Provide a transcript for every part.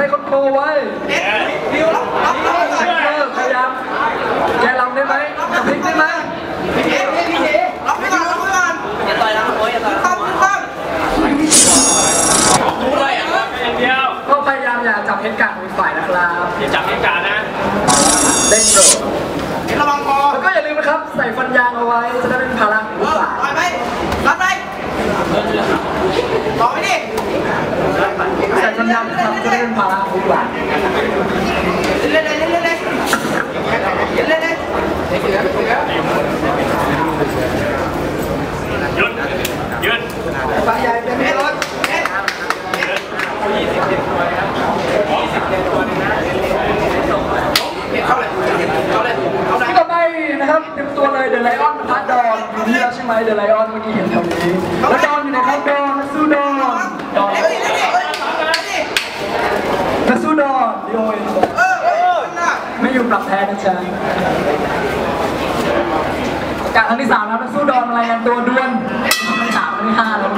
ให้คอนโทรไว้ อนเต็มตัวเลยเดอะไลออนพาดอนอยู่นี่แล้วใช่ไหมเดอะไลออนเมื่อกี้เห็นแถวนี้แล้วดอนอยู่ไหนครับดอนนัสู้ดอนดอนนัสู้ดอนโอยไม่อยู่ปรับแพ้นะจ๊ะการครั้งที่สามแล้วนัสู้ดอนอะไรกันตัวด้วนครั้งที่สามครั้งที่ห้าแล้ว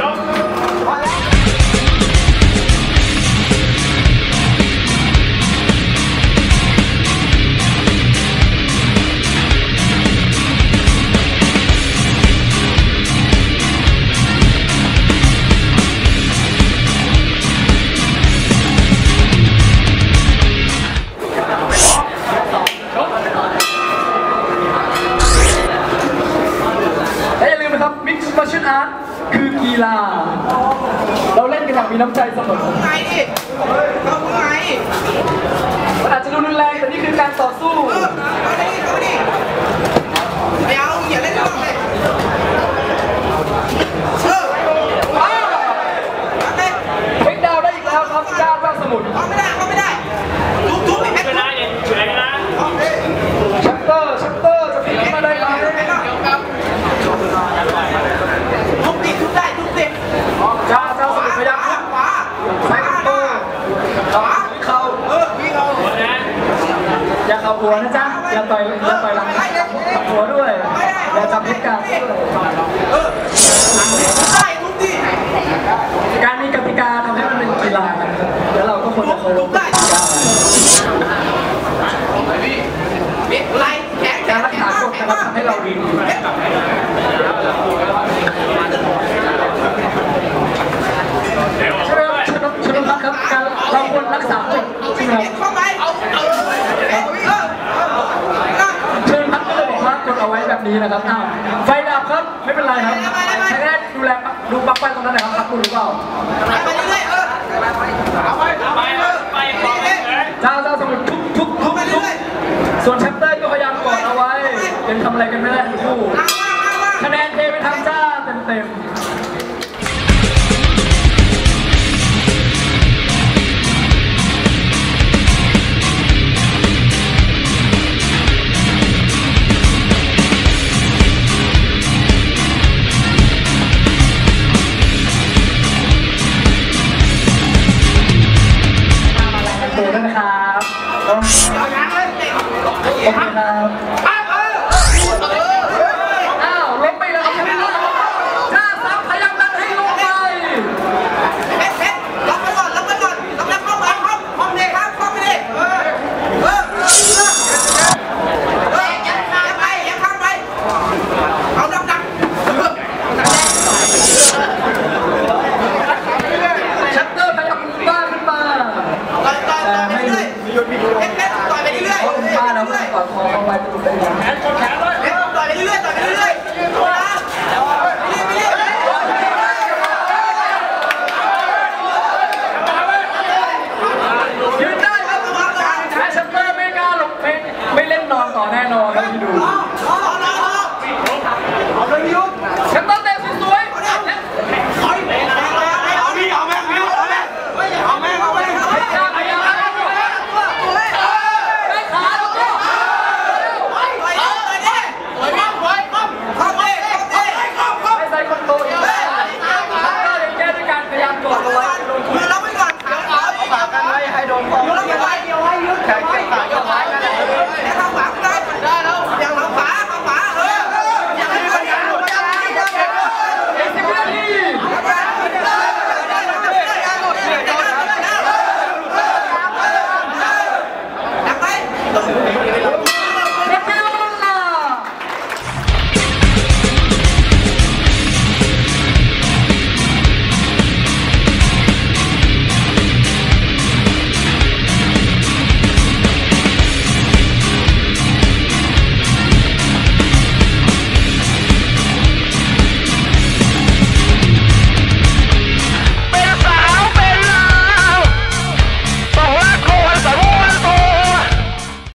ีฬา เราเล่นกันอย่างมีน้ำใจเสมอไงเขาไงอาจจะดูรุนแรงแต่นี่คือการต่อสู้ อย่าต่อยอย่าต่อยหลังหัวด้วยอย่าจับพิการการมีกติกาทำให้มันเป็นกีฬาแล้วเราก็ควรจะเคารพกติกาการรักษาโรคจะทำให้เราดีชนะครับชนครับ เราควรรักษาโรคใช่ไหมครับ นี้นะครับ ไฟดับครับไม่เป็นไรครับใช้ได้ดูแลดูปักไฟตรงนั้นหน่อยครับครับคุหรือเปล่าไปเรื่อยเออเอาไป